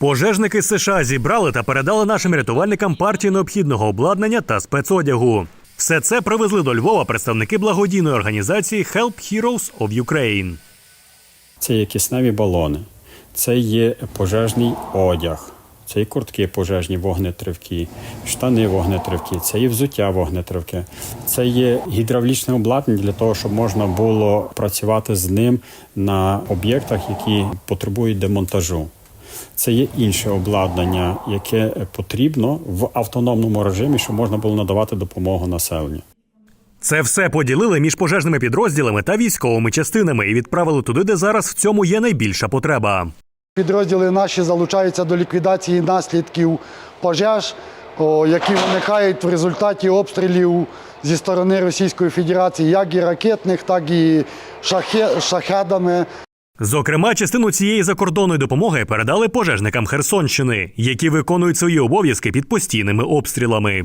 Пожежники США зібрали та передали нашим рятувальникам партію необхідного обладнання та спецодягу. Все це привезли до Львова представники благодійної організації Help Heroes of Ukraine. Це є кисневі балони, це є пожежний одяг, це є куртки пожежні вогнетривкі, штани вогнетривкі, це є взуття вогнетривке, це є гідравлічне обладнання для того, щоб можна було працювати з ним на об'єктах, які потребують демонтажу. Це є інше обладнання, яке потрібно в автономному режимі, щоб можна було надавати допомогу населенню. Це все поділили між пожежними підрозділами та військовими частинами і відправили туди, де зараз в цьому є найбільша потреба. Підрозділи наші залучаються до ліквідації наслідків пожеж, які виникають в результаті обстрілів зі сторони Російської Федерації, як і ракетних, так і шахе- шахедами. Зокрема, частину цієї закордонної допомоги передали пожежникам Херсонщини, які виконують свої обов'язки під постійними обстрілами.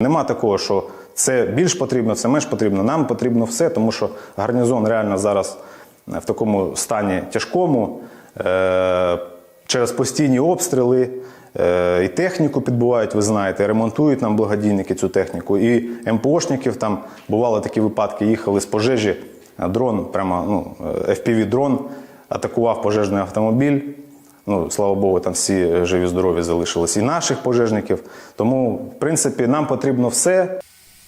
Нема такого, що це більш потрібно, це менш потрібно. Нам потрібно все, тому що гарнізон реально зараз в такому стані тяжкому. Е- через постійні обстріли е- і техніку підбувають, ви знаєте, ремонтують нам благодійники цю техніку. І МПОшників там бували такі випадки, їхали з пожежі, дрон, прямо ну, FPV-дрон, атакував пожежний автомобіль. Ну, слава Богу, там всі живі здорові залишились і наших пожежників. Тому, в принципі, нам потрібно все.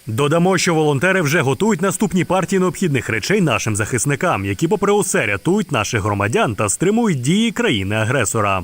Додамо, що волонтери вже готують наступні партії необхідних речей нашим захисникам, які, попри усе, рятують наших громадян та стримують дії країни-агресора.